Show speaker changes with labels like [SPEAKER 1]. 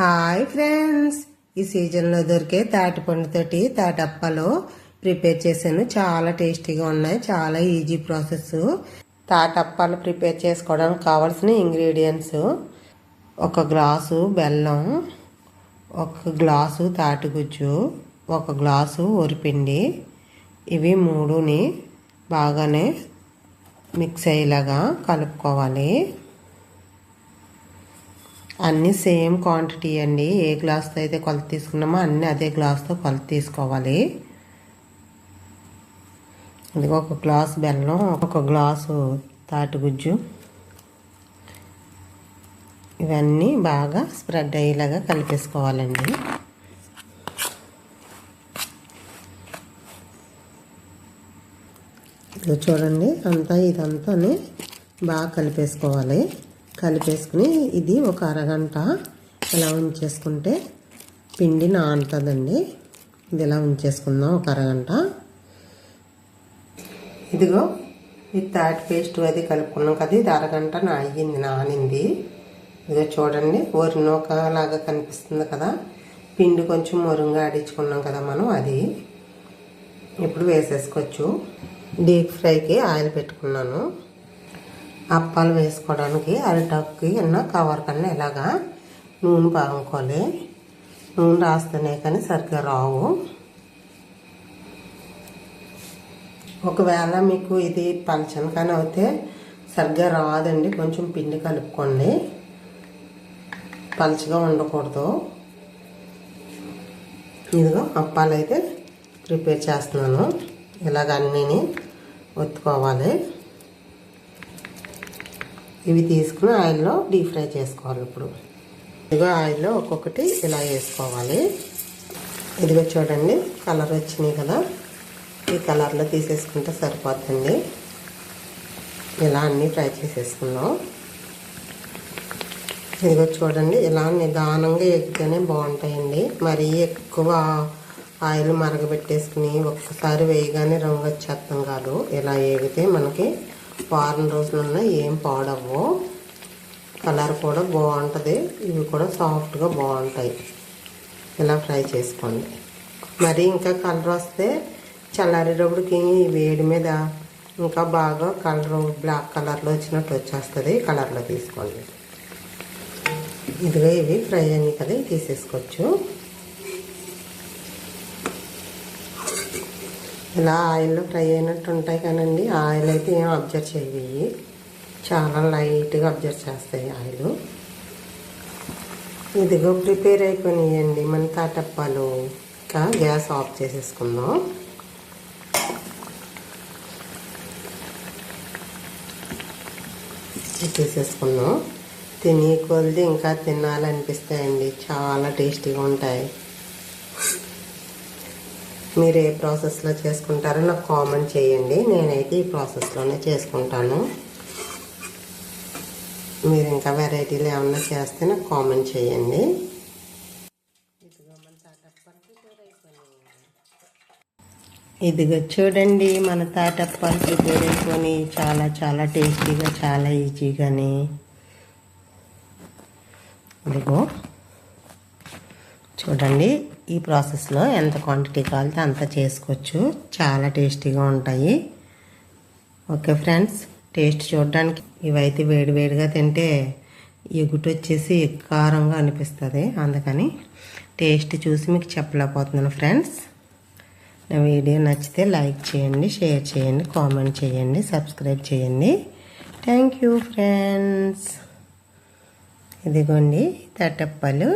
[SPEAKER 1] Hi friends. ఈ సీజన్లో దొరికే తాటి పండుతోటి తాటప్పలు ప్రిపేర్ చేశాను. చాలా టేస్టీగా ఉన్నాయి. చాలా ఈజీ ప్రాసెస్. తాటప్పాలు ప్రిపేర్ చేసుకోవడానికి కావాల్సిన ఇంగ్రీడియంట్స్ ఒక గ్లాసు బెల్లం ఒక గ్లాసు తాటిగుజ్జు ఒక గ్లాసు ఒరిపిండి ఇవి మూడుని బాగానే మిక్స్ అయ్యేలాగా కలుపుకోవాలి. అన్నీ సేమ్ క్వాంటిటీ అండి. ఏ గ్లాస్తో అయితే కొలత తీసుకున్నామో అన్నీ అదే గ్లాస్తో కొలత తీసుకోవాలి. ఇది ఒక గ్లాస్ బెల్లం ఒక గ్లాసు తాటిగుజ్జు. ఇవన్నీ బాగా స్ప్రెడ్ అయ్యేలాగా కలిపేసుకోవాలండి. ఇది చూడండి అంతా ఇదంతా బాగా కలిపేసుకోవాలి. కలిపేసుకుని ఇది ఒక అరగంట ఇలా ఉంచేసుకుంటే పిండి నానుతుందండి. ఇది ఇలా ఉంచేసుకుందాం ఒక అరగంట. ఇదిగో ఈ తాటి పేస్ట్ అది కలుపుకున్నాం కదా ఇది అరగంట నాగింది నానింది. ఇదిగో చూడండి నూక లాగా కనిపిస్తుంది కదా. పిండి కొంచెం మొరుంగా ఆడించుకున్నాం కదా మనం అది. ఇప్పుడు వేసేసుకోవచ్చు. డీప్ ఫ్రైకి ఆయిల్ పెట్టుకున్నాను. అప్పాలు వేసుకోవడానికి అరిటాకుకి ఎన్న కవర్ కన్నా ఇలాగా నూనె బాగుకోవాలి. నూనె రాస్తేనే కానీ సరిగ్గా రావు. ఒకవేళ మీకు ఇది పలచన కానీ అయితే సరిగ్గా రాదండి. కొంచెం పిండి కలుపుకోండి. పలచగా ఉండకూడదు. ఇదిగో అప్పాలు అయితే ప్రిపేర్ చేస్తున్నాను. ఇలాగ అన్నీని ఒత్తుకోవాలి. ఇవి తీసుకుని ఆయిల్లో డీప్ ఫ్రై చేసుకోవాలి ఇప్పుడు. ఇదిగో ఆయిల్లో ఒక్కొక్కటి ఇలా వేసుకోవాలి. ఇదిగో చూడండి కలర్ వచ్చినాయి కదా. ఈ కలర్లో తీసేసుకుంటే సరిపోతుంది ఇలా అన్నీ ఫ్రై చేసేసుకున్నాం ఇదిగో చూడండి ఇలా నిదానంగా ఎగితేనే బాగుంటాయండి. మరీ ఎక్కువ ఆయిల్ మరగబెట్టేసుకుని ఒక్కసారి వేయగానే రంగు వచ్చేస్తాం కాదు. ఇలా వేగితే మనకి వారం రోజులున్నా ఏం పాడవు. కలర్ కూడా బాగుంటుంది. ఇవి కూడా సాఫ్ట్గా బాగుంటాయి. ఇలా ఫ్రై చేసుకోండి. మరి ఇంకా కలర్ వస్తే చల్లారేటప్పటికి వేడి మీద ఇంకా బాగా కలర్ బ్లాక్ కలర్లో వచ్చినట్టు వచ్చేస్తుంది. కలర్లో తీసుకోండి. ఇదిగో ఇవి ఫ్రై అయ్యి కదా తీసేసుకోవచ్చు. ఇలా ఆయిల్లో ఫ్రై అయినట్టు ఉంటాయి కానండి. ఆయిల్ అయితే ఏం అబ్జర్వ్ చేయవి చాలా లైట్గా అబ్జర్వ్ చేస్తాయి ఆయిల్. ఇదిగో ప్రిపేర్ అయిపోయినాయండి మన తాటప్పాలు. ఇంకా గ్యాస్ ఆఫ్ చేసేసుకుందాం. తీసేసుకుందాం. తినే కొలిది ఇంకా తినాలనిపిస్తాయండి. చాలా టేస్టీగా ఉంటాయి. మీరు ఏ ప్రాసెస్లో చేసుకుంటారో నాకు కామెంట్ చేయండి. నేనైతే ఈ ప్రాసెస్లోనే చేసుకుంటాను. మీరు ఇంకా వెరైటీలు ఏమన్నా చేస్తే నాకు కామెంట్ చేయండి. ఇదిగో చూడండి మన తాటప్పాలు ప్రిపేర్ అయిపోయి చాలా చాలా టేస్టీగా చాలా ఈజీగాని. ఇదిగో చూడండి. ఈ ప్రాసెస్లో ఎంత క్వాంటిటీ కావాలితే అంత చేసుకోవచ్చు. చాలా టేస్టీగా ఉంటాయి. ఓకే ఫ్రెండ్స్ టేస్ట్ చూడడానికి ఇవైతే వేడివేడిగా తింటే ఎగుటు వచ్చేసి కారంగా అనిపిస్తుంది. అందుకని టేస్ట్ చూసి మీకు చెప్పలేకపోతున్నాను ఫ్రెండ్స్. నా వీడియో నచ్చితే లైక్ చేయండి షేర్ చేయండి కామెంట్ చేయండి సబ్స్క్రైబ్ చేయండి. Thank you friends. ఇదిగోండి తట్టప్పలు